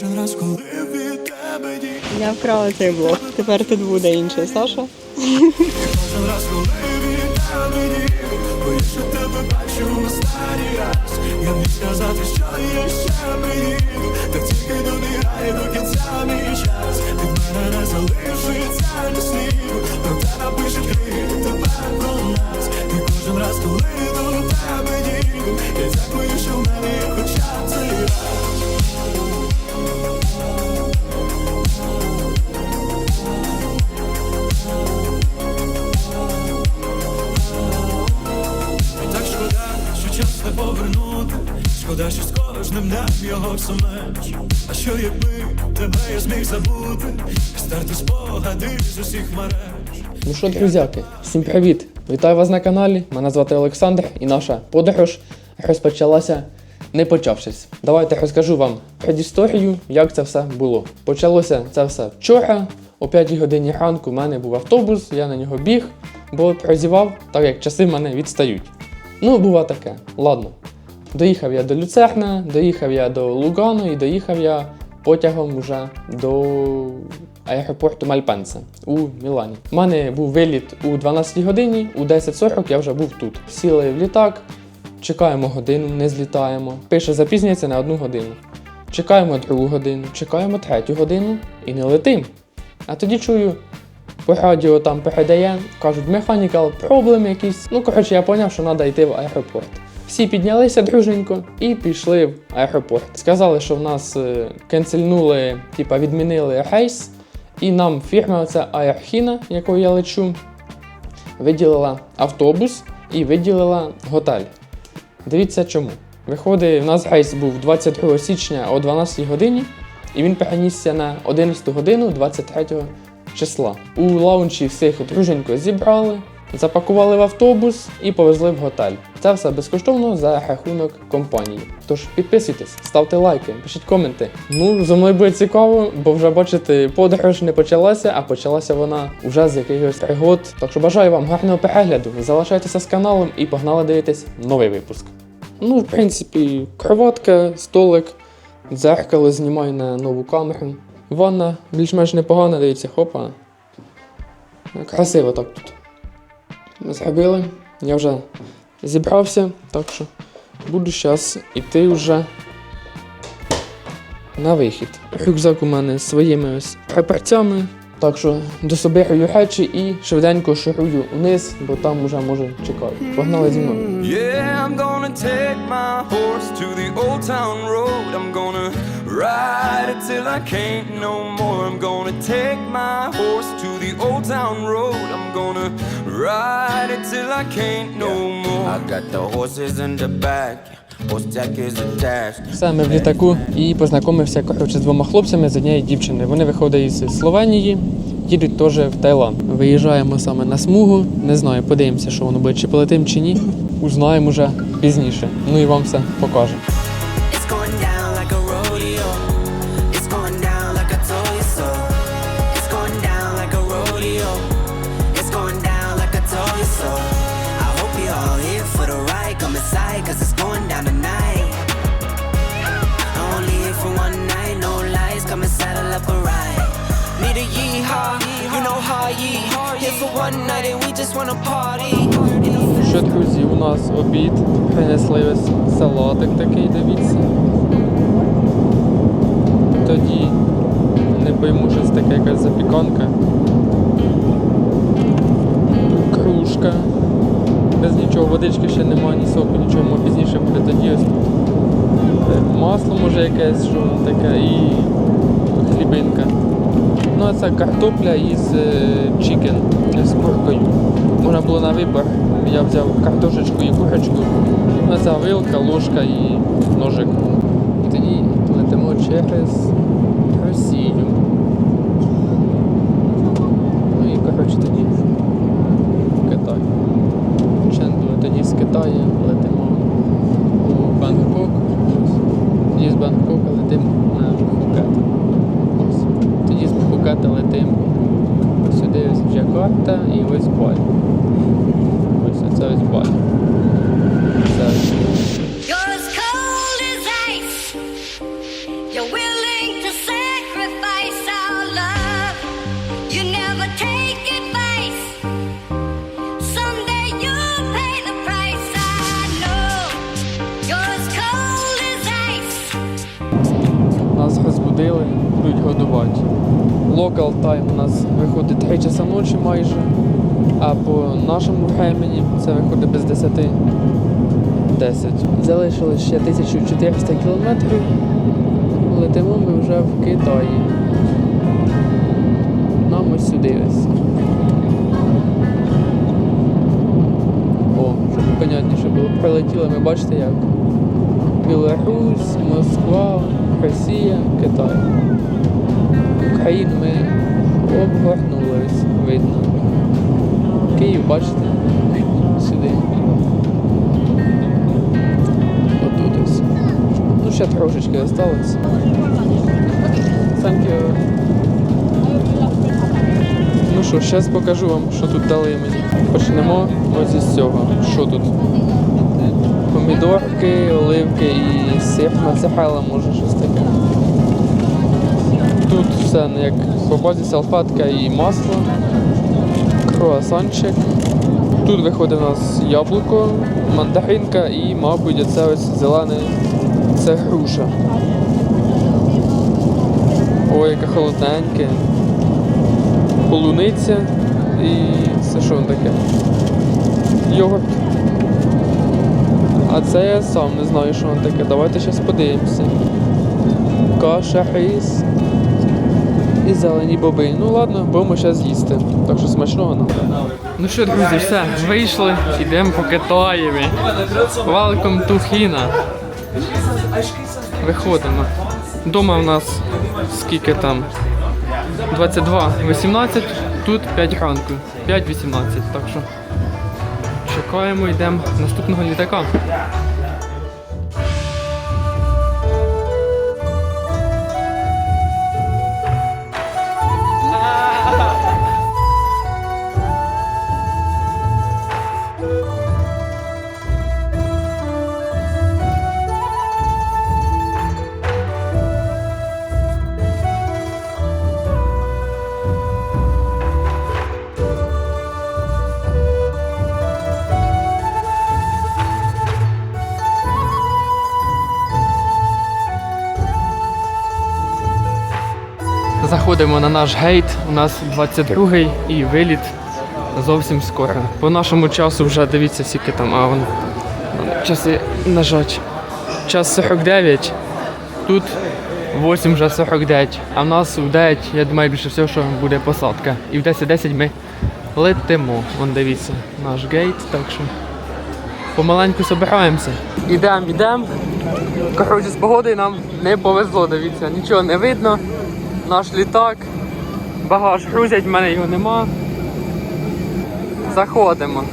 Кожен раз, коли від тебе дій, Я вкрала цей блог. Тепер тут буде інший Саша. кожен раз, коли від тебе дій, боюсь, що тебе бачу останній раз. Я міг сказати, що я ще приїду, так тільки добігає до кінця мій час. Від мене не залишиться ні сліду, проте напишуть книги тепер про нас. І кожен раз, коли до тебе дію, я дякую, що в мене є Шкода, з кожним днем його все менш. А що якби тебе я зміг забути, старти спогади з усіх мереж. Ну що, друзяки, всім привіт! Вітаю вас на каналі. Мене звати Олександр і наша подорож розпочалася не почавшись. Давайте розкажу вам предісторію, як це все було. Почалося це все вчора. О 5 годині ранку в мене був автобус, я на нього біг, бо прозівав, так як часи в мене відстають. Ну, бува таке, ладно. Доїхав я до Люцерна, доїхав я до Лугану і доїхав я потягом вже до аеропорту Мальпенса у Мілані. У мене був виліт у 12 годині, у 10.40 я вже був тут. Сіли в літак, чекаємо годину, не злітаємо. Пише, запізнюється на одну годину. Чекаємо другу годину, чекаємо третю годину і не летим. А тоді чую, по радіо там передає, кажуть, mechanical problem якісь. Ну, коротше, я зрозумів, що треба йти в аеропорт. Всі піднялися друженько і пішли в аеропорт. Сказали, що в нас е, кенсельнули, типа відмінили рейс, і нам фірма оця Аерхіна, якою я лечу, виділила автобус і виділила готель. Дивіться чому. Виходить, в нас рейс був 22 січня о 12 годині, і він перенісся на 11 годину 23 числа. У лаунчі всіх друженько зібрали, запакували в автобус і повезли в готель. Це все безкоштовно за рахунок компанії. Тож підписуйтесь, ставте лайки, пишіть коменти. Ну, зо мною буде цікаво, бо вже бачите, подорож не почалася, а почалася вона вже з якихось пригод. Так що бажаю вам гарного перегляду. Залишайтеся з каналом і погнали дивитись новий випуск. Ну, в принципі, кроватка, столик, дзеркало знімаю на нову камеру. Ванна більш-менш непогана, дивіться, хопа. Красиво так тут. Ми зробили. Я вже зібрався, так що буду зараз іти вже на вихід. Рюкзак у мене своїми ось прапорцями. Так що дособираю речі і швиденько шурую вниз, бо там уже може чекати. Погнали зі мною. Yeah, I'm gonna take my horse to the old town road. I'm gonna ride it till I can't no more. I'm gonna take my horse to the old town road. I'm gonna ride it till I can't no more. I got the horses in the back. Attached. В літаку і познайомився коротше, з двома хлопцями з однієї дівчини. Вони виходять із Словенії, їдуть теж в Таїланд. Виїжджаємо саме на смугу. Не знаю, подивимося, що воно буде, чи полетим, чи ні. Узнаємо вже пізніше. Ну і вам все покажу. Що, друзі, у нас обід. Принесли ось салатик такий, дивіться. Тоді не пойму, що це таке якась запіканка. Кружка. Без нічого, водички ще немає, ні соку, нічого, може пізніше буде тоді ось. Масло може якесь, що таке, і хлібинка. Ну а це картопля із е, чікен з куркою. Можна було на вибір. Я взяв картошечку і курочку. Ну, це вилка, ложка і ножик. І тоді летимо через нашому времені це виходить без 10. 10. Залишилось ще 1400 кілометрів. Летимо ми вже в Китаї. Нам ось сюди ось. О, щоб понятніше було. Прилетіли ми, бачите як. Білорусь, Москва, Росія, Китай. Україну ми обгорнулись, видно. Київ, бачите? Сюди. Отут ось. Ну, ще трошечки осталось. Thank you. Ну що, зараз покажу вам, що тут дали мені. Почнемо ось із цього. Що тут? Помідорки, оливки і сир нацехала, може щось таке. Тут все ну, як по базі салфатка і масло, круасанчик. Тут виходить у нас яблуко, мандаринка і, мабуть, оце ось зелене це груша. Ой, яке холодненьке. Полуниця і це що воно таке? Йогурт. А це я сам не знаю, що воно таке. Давайте зараз подивимося. Каша, рис і зелені боби. Ну ладно, будемо зараз їсти. Так що смачного нам. Ну що, друзі, все, вийшли, йдемо по Китаєві. Welcome to Хіна. Виходимо. Дома в нас скільки там? 22.18, тут 5 ранку. 5.18, так що чекаємо, йдемо наступного літака. Заходимо на наш гейт. У нас 22-й і виліт зовсім скоро. По нашому часу вже дивіться, скільки там, а вон часи нажать. Час 49. Тут 8 вже 49. А в нас в 9, я думаю, більше всього, що буде посадка. І в 10.10 ми летимо. Вон дивіться, наш гейт, так що помаленьку собираємося. Ідемо, ідемо. Коротше, з погодою нам не повезло, дивіться, нічого не видно. Наш літак. Багаж грузять, в мене його нема. Заходимо.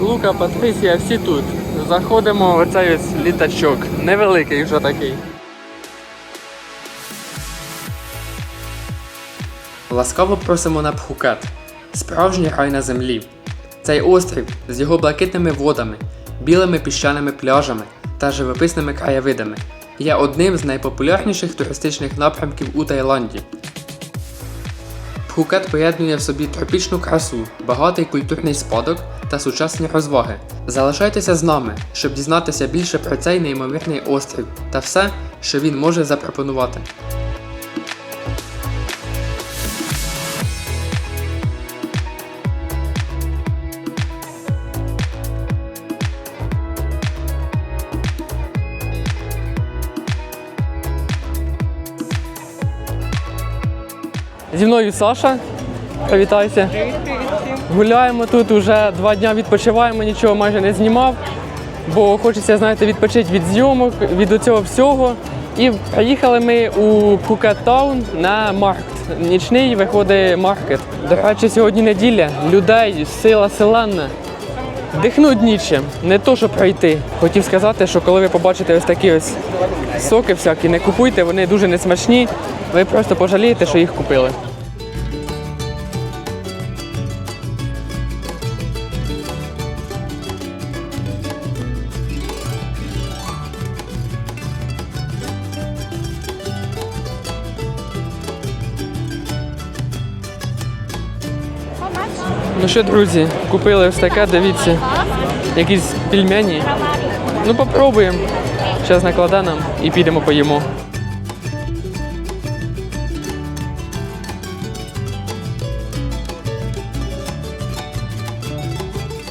Лука, Патрисія, всі тут. Заходимо в оцей літачок. Невеликий вже такий. Ласкаво просимо на Пхукет. Справжній рай на землі. Цей острів з його блакитними водами, білими піщаними пляжами та живописними краєвидами є одним з найпопулярніших туристичних напрямків у Таїланді. Пхукет поєднує в собі тропічну красу, багатий культурний спадок та сучасні розваги. Залишайтеся з нами, щоб дізнатися більше про цей неймовірний острів та все, що він може запропонувати. Зі мною Саша. Привітайся. Гуляємо тут уже два дні відпочиваємо, нічого майже не знімав, бо хочеться, знаєте, відпочити від зйомок, від цього всього. І приїхали ми у Пхукет Таун на маркет. Нічний виходить маркет. До речі, сьогодні неділя, людей, сила селена. Дихнуть нічим, не то, щоб пройти. Хотів сказати, що коли ви побачите ось такі ось соки всякі, не купуйте, вони дуже несмачні. Ви просто пожалієте, що їх купили. Ну що, друзі, купили ось таке, дивіться, якісь пельмені. Ну попробуємо. Зараз наклада нам і підемо поїмо.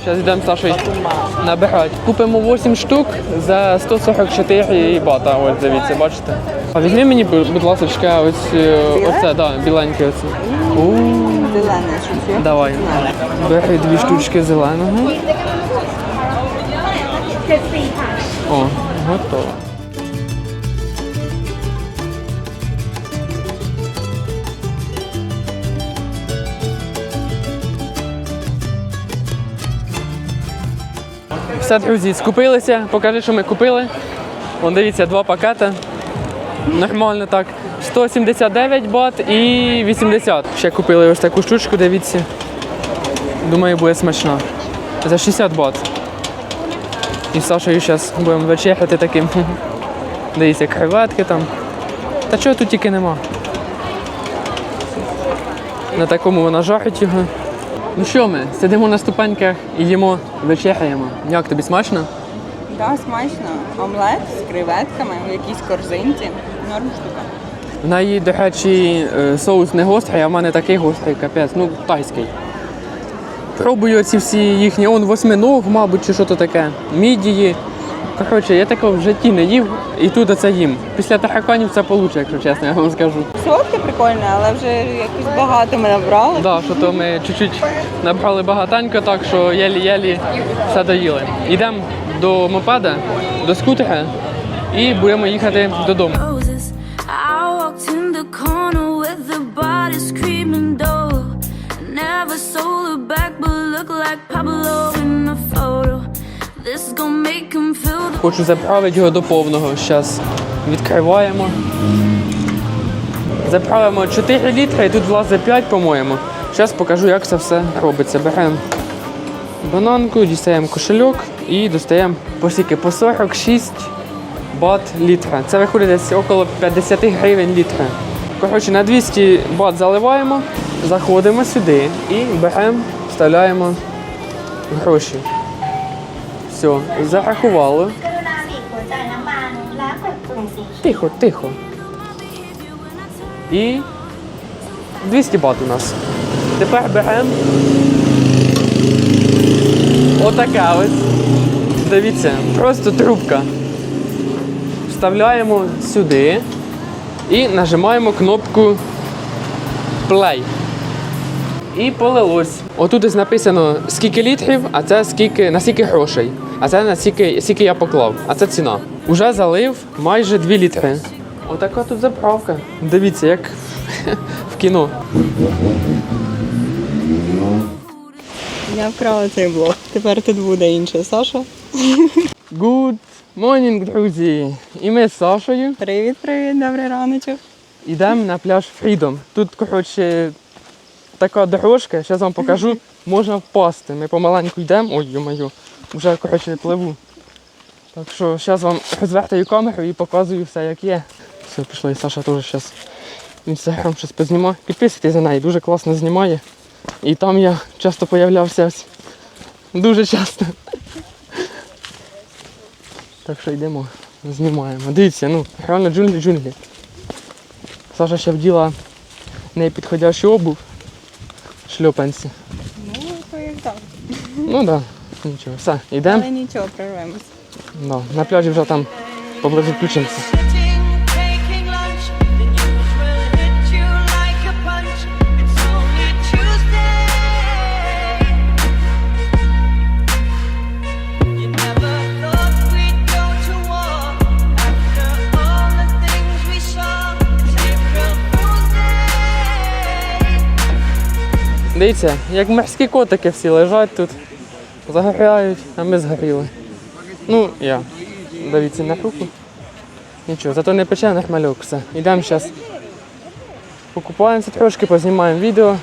Зараз йдемо Сашою набирати. Купимо 8 штук за 144 бата. Ось дивіться, бачите. А візьми мені, будь ласка, ось е, оце, да, біленьке оце. У -у -у. Зелене щось. Давай. Бери дві штучки зеленого. О, готово. Все, друзі, скупилися. Покажи, що ми купили. Вон дивіться, два пакети. Нормально так. 179 бат і 80. Ще купили ось таку штучку, дивіться. Думаю, буде смачна. За 60 бат. І з Сашою зараз будемо вечеряти таким. Дивіться, креветки там. Та чого тут тільки нема. На такому вона жарить його. Ну що ми, сидимо на ступеньках і їмо, вечеряємо. Як тобі смачно? Да, смачно. Омлет з креветками в якійсь корзинці. Норм штука. В неї, до речі, соус не гострий, а в мене такий гострий, капець, ну тайський. Пробую ці всі їхні, он восьминог, мабуть, чи що то таке, мідії. Коротше, я такого в житті не їв і тут оце їм. Після тараканів це получше, якщо чесно, я вам скажу. Солодке прикольне, але вже якось багато ми набрали. Да, що то ми чуть-чуть набрали багатенько, так що єлі-єлі все доїли. Йдемо до мопеда, до скутера і будемо їхати додому. Like Pablo in the photo. This gonna make him feel the Хочу заправити його до повного. Зараз відкриваємо. Заправимо 4 літри і тут влазить 5, по-моєму. Зараз покажу, як це все робиться. Беремо бананку, дістаємо кошельок і достаємо по скільки? По 46 бат літра. Це виходить десь около 50 гривень літра. Коротше, на 200 бат заливаємо, заходимо сюди і беремо, вставляємо гроші. Все, зарахували. Тихо, тихо. І 200 бат у нас. Тепер беремо отака ось. Дивіться, просто трубка. Вставляємо сюди і нажимаємо кнопку Play. І полилось. Отут ось написано скільки літрів, а це скільки, на скільки грошей. А це на скільки, скільки я поклав. А це ціна. Уже залив майже 2 літри. Отака тут заправка. Дивіться, як в кіно. Я вкрала цей блог. Тепер тут буде інше. Саша. Good morning, друзі! І ми з Сашою Привіт, привіт, добрий раночок. йдемо на пляж Freedom. Тут, коротше, така дорожка, зараз вам покажу, можна впасти. Ми помаленьку йдемо. Ой, йо-моє, вже коротше пливу. Так що зараз вам розвертаю камеру і показую все, як є. Все, пішло, і Саша теж зараз інстаграм щось познімає. Підписуйтесь за неї, дуже класно знімає. І там я часто появлявся. Дуже часто. Так що йдемо, знімаємо. Дивіться, ну, реально джунглі джунглі. Саша ще вділа непідходящу обув. Шльопанці. Ну, то як так. Ну так, да, нічого. Все, йдемо. Але нічого, прорвемось. Да, на пляжі вже там поблизу включимося. Дивіться, як морські котики всі лежать тут, загоряють, а ми згоріли. Ну, я. Дивіться на руку. Нічого, зато не пече на хмельок. Все. Йдемо зараз. Покупаємося трошки, познімаємо відео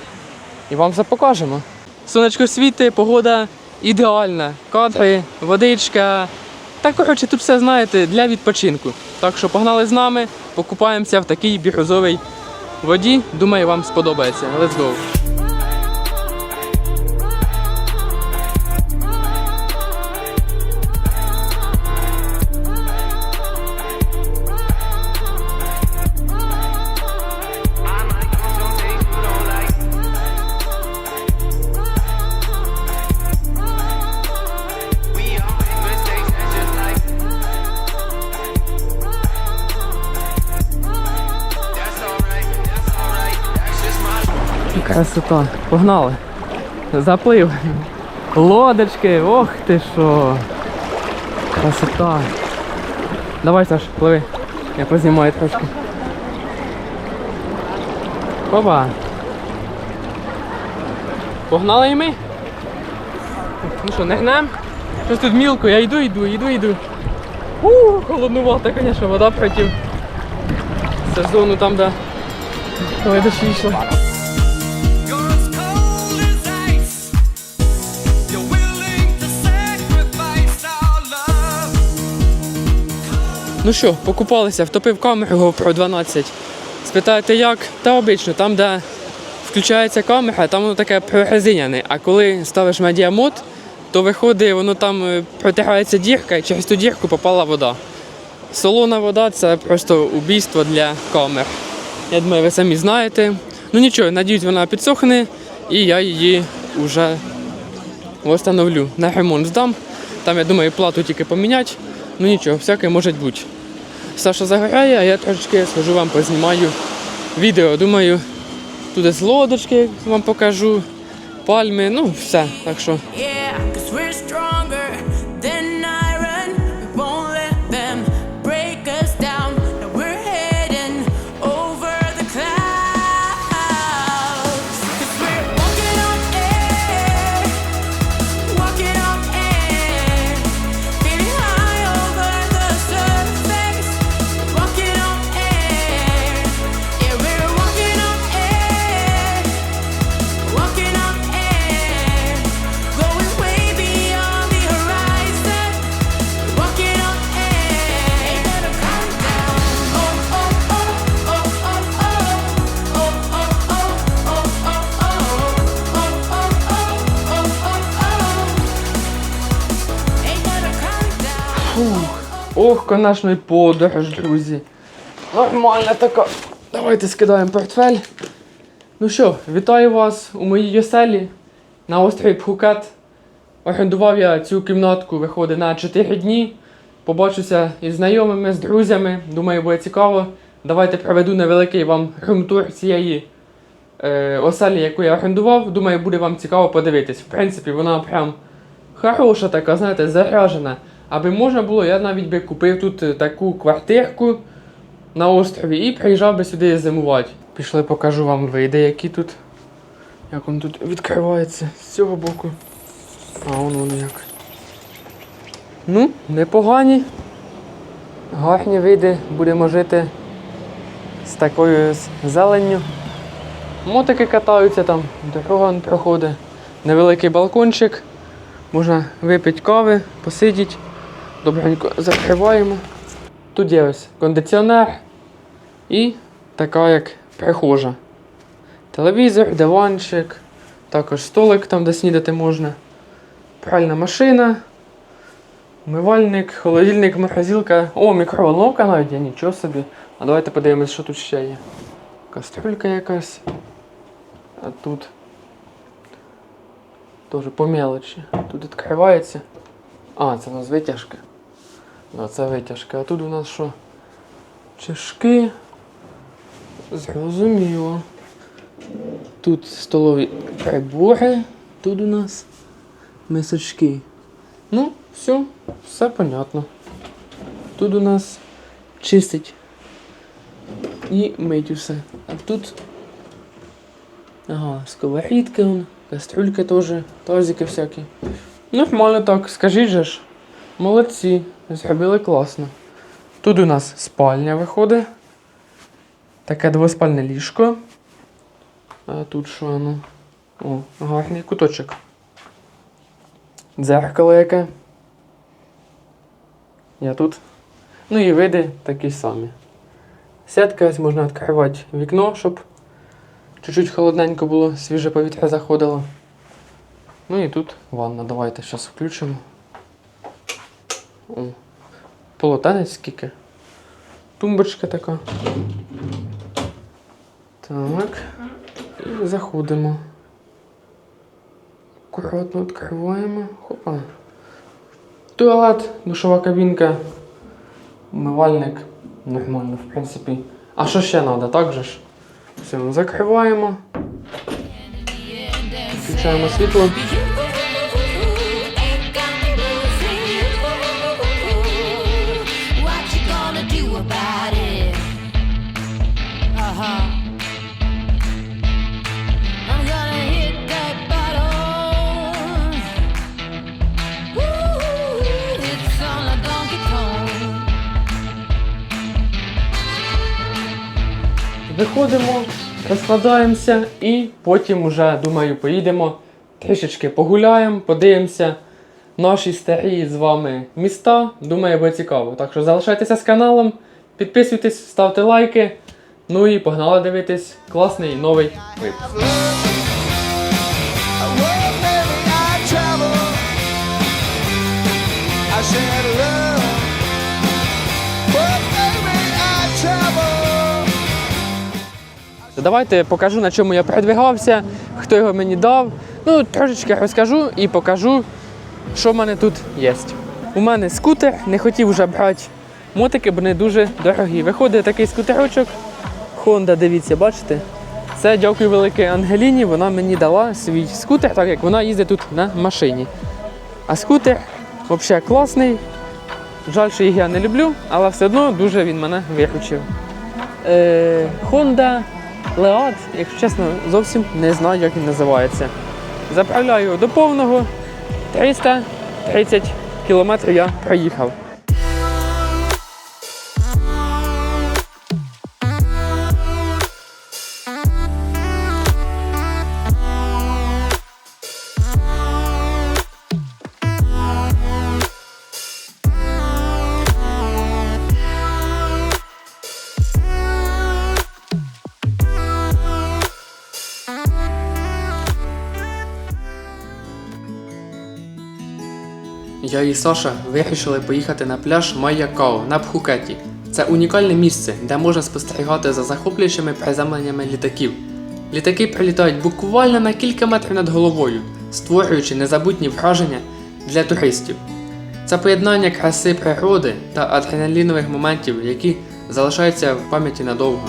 і вам все покажемо. Сонечко світить, погода ідеальна. Кадри, водичка. Та коротше, тут все знаєте для відпочинку. Так що погнали з нами, покупаємося в такій бірюзовій воді. Думаю, вам сподобається. Let's go! Красота. Погнали. Заплив. Лодочки, ох ти що. Красота. Давай, Саш, пливи. Я познімаю трошки. Опа. Погнали і ми. Ну що, не гнем? Щось тут мілко, я йду, йду, йду, йду. У, холоднувато, звісно, вода б хотів. Сезону там, де коли дощі йшли. Ну що, покупалися, втопив камеру GoPro 12. Спитаєте як? Та обично, там, де включається камера, там воно таке прорезиняне. А коли ставиш медіамод, то виходить, воно там е, протягається дірка і через ту дірку попала вода. Солона вода це просто убійство для камер. Я думаю, ви самі знаєте. Ну нічого, надіюсь, вона підсохне і я її вже встановлю. На ремонт здам. Там, я думаю, плату тільки поміняти. Ну нічого, всяке може бути. Саша загорає, а я трошечки схожу вам познімаю відео. Думаю, туди з лодочки вам покажу, пальми, ну все. Так що Ох, конечно, і подорож, друзі. Нормальна така. Давайте скидаємо портфель. Ну що, вітаю вас у моїй оселі на острові Пхукет. Орендував я цю кімнатку, виходить, на 4 дні. Побачуся із знайомими, з друзями. Думаю, буде цікаво. Давайте проведу невеликий вам румтур цієї е, оселі, яку я орендував. Думаю, буде вам цікаво подивитись. В принципі, вона прям хороша така, знаєте, заряжена. Аби можна було, я навіть би купив тут е, таку квартирку на острові і приїжджав би сюди зимувати. Пішли, покажу вам види, які тут. Як він тут відкривається з цього боку. А воно воно як. Ну, непогані. Гарні види, будемо жити з такою зеленню. Мотики катаються там, дорога проходить. Невеликий балкончик. Можна випити кави, посидіти. Добренько закриваємо. Тут є ось кондиціонер і така як прихожа. Телевізор, диванчик, також столик там, де снідати можна. Пральна машина, умивальник, холодильник, морозилка. О, мікроволновка навіть є, нічого собі. А давайте подивимось, що тут ще є. Кастрюлька якась. А тут Тоже по мелочі. Тут відкривається. А, це у нас витяжка. Да, це витяжка. А тут у нас що? Чашки. Зрозуміло. Тут столові прибори. Тут у нас мисочки. Ну, все, все понятно. Тут у нас чистить і мить усе. А тут Ага, сковорідки, кастрюльки теж, тазики всякі. Нормально так, скажіть же ж. Молодці, зробили класно. Тут у нас спальня виходить. Таке двоспальне ліжко. А тут що воно? О, гарний куточок. Дзеркало яке. Я тут. Ну і види такі самі. Сітка ось можна відкривати вікно, щоб Чуть-чуть холодненько було, свіже повітря заходило. Ну і тут ванна. Давайте зараз включимо. О, полотенець скільки. Тумбочка така. Так. І заходимо. Акуратно відкриваємо. Хопа. Туалет, душова кабінка, умивальник. Нормально, в принципі. А що ще треба, так же ж? Все, закриваємо. Включаємо світло. Виходимо, розкладаємося і потім уже, думаю, поїдемо трішечки погуляємо, подивимося наші старі з вами міста. Думаю, буде цікаво. Так що залишайтеся з каналом, підписуйтесь, ставте лайки. Ну і погнали дивитись класний новий випуск. Давайте покажу, на чому я передвигався, хто його мені дав. Ну, трошечки розкажу і покажу, що в мене тут є. У мене скутер, не хотів вже брати мотики, бо не дуже дорогі. Виходить такий скутерочок. Honda, дивіться, бачите? Це дякую велике Ангеліні, вона мені дала свій скутер, так як вона їздить тут на машині. А скутер взагалі класний. Жаль, що їх я не люблю, але все одно дуже він мене виручив. Е, Honda Lead, якщо чесно, зовсім не знаю, як він називається. Заправляю до повного 330 кілометрів я проїхав. І Саша вирішили поїхати на пляж Майякао на Пхукеті. Це унікальне місце, де можна спостерігати за захоплюючими приземленнями літаків. Літаки прилітають буквально на кілька метрів над головою, створюючи незабутні враження для туристів. Це поєднання краси природи та адреналінових моментів, які залишаються в пам'яті надовго.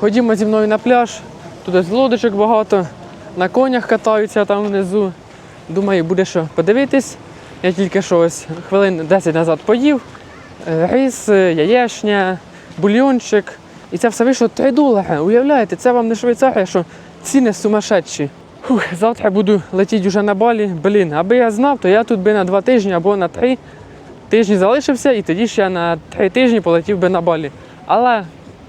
Ходімо зі мною на пляж, тут ось лодочок багато, на конях катаються там внизу. Думаю, буде що подивитись. Я тільки що ось хвилин 10 назад поїв. Е, Рис, е, яєшня, бульйончик. І це все вийшло 3 долари. Уявляєте, це вам не Швейцарія, що ціни сумасшедші. Фух, завтра буду летіти вже на балі. Блін, аби я знав, то я тут би на 2 тижні або на 3 тижні залишився, і тоді ще на 3 тижні полетів би на балі. Але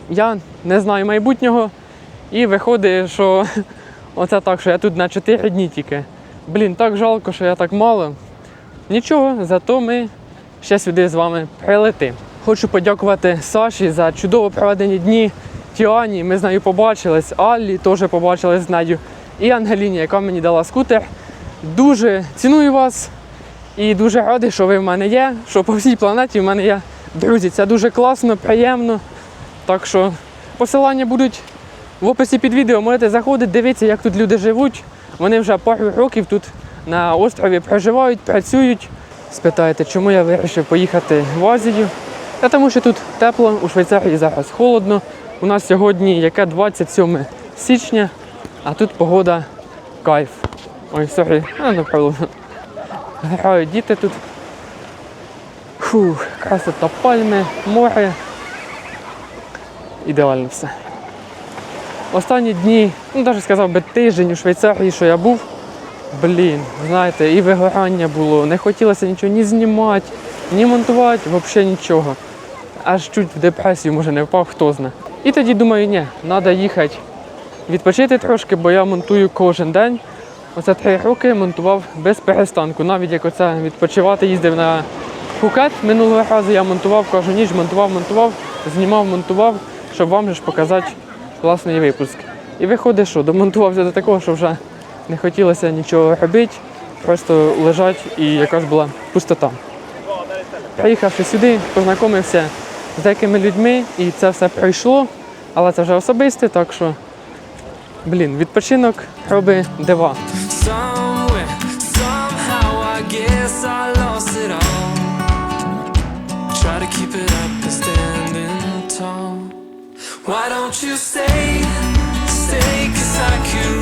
я не знаю майбутнього. І виходить, що оце так, що я тут на 4 дні тільки. Блін, так жалко, що я так мало. Нічого, зато ми ще сюди з вами прилетимо. Хочу подякувати Саші за чудово проведені дні. Тіані, ми з нею побачились, Аллі теж побачились з нею. І Ангеліні, яка мені дала скутер. Дуже ціную вас і дуже радий, що ви в мене є, що по всій планеті в мене є друзі. Це дуже класно, приємно. Так що посилання будуть в описі під відео. Можете заходити, дивитися, як тут люди живуть. Вони вже пару років тут на острові проживають, працюють. Спитаєте, чому я вирішив поїхати в Азію? Та тому що тут тепло, у Швейцарії зараз холодно. У нас сьогодні яке 27 січня, а тут погода кайф. Ой, сорі, а ну. Грають діти тут. Фух, красота пальми, море. Ідеально все. Останні дні, ну навіть сказав би тиждень у Швейцарії, що я був. Блін, знаєте, і вигорання було. Не хотілося нічого ні знімати, ні монтувати, взагалі нічого. Аж чуть в депресію, може, не впав, хто знає. І тоді думаю, ні, треба їхати відпочити трошки, бо я монтую кожен день. Оце три роки монтував без перестанку. Навіть як оце відпочивати їздив на Пхукет минулого разу, я монтував кожну ніч, монтував, монтував, знімав, монтував, щоб вам же ж показати класний випуск. І виходить, що домонтувався до такого, що вже не хотілося нічого робити. просто лежать і якась була пустота. Приїхавши сюди, познайомився з деякими людьми, і це все пройшло, але це вже особисте, так що, блін, відпочинок робить дива. Somewhere, somehow, I guess I lost it all. Why don't you stay, stay, cause I read